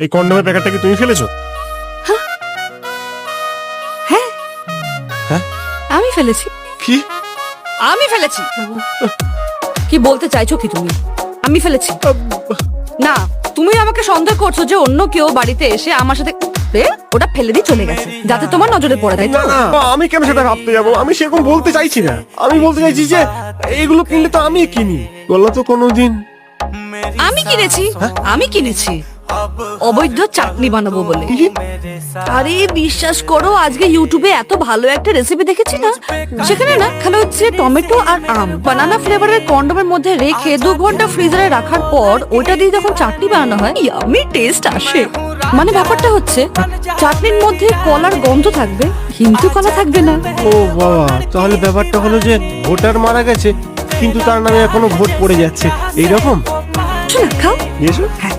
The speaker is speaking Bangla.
এই কন্ডোমের প্যাকেটটা কি তুমি ফেলেছো? হ্যাঁ। হ্যাঁ? আমি ফেলেছি। কি? আমি ফেলেছি। কি বলতে চাইছো কি তুমি? আমি ফেলেছি। না তুমি আমাকে সন্দেহ করছ যে অন্য কেউ বাড়িতে এসে আমার সাথে ওটা ফেলে দিয়ে চলে গেছে যাতে তোমার নজরে পড়ে তাই তো? না না আমি কেন সেটা ভাবতে যাব? আমি সেরকম বলতে চাইছি না। আমি বলতে চাইছি যে এইগুলো কিনলে তো আমি কিনি। বলো তো কোনোদিন। আমি কিনেছি। হ্যাঁ? আমি কিনেছি। অবৈধ চাটনি বানাবো বলে। আরে বিশ্বাস করো আজকে ইউটিউবে এত ভালো একটা রেসিপি দেখেছি না? সেখানে না খালি হচ্ছে টমেটো আর আম। বানানা ফ্লেভারের কন্ডমের মধ্যে রেখে দু ঘণ্টা ফ্রিজারে রাখার পর ওটা দিয়ে যখন চাটনি বানানো হয় ইয়ামি টেস্ট আসে। মানে ব্যাপারটা হচ্ছে চাটনির মধ্যে কলার গন্ধ থাকবে কিন্তু কলা থাকবে না। ও বাবা তাহলে ব্যাপারটা হলো যে ভোটার মারা গেছে কিন্তু তার নামে এখনও ভোট পড়ে যাচ্ছে। এইরকম? খাও। দিয়েছ হ্যাঁ।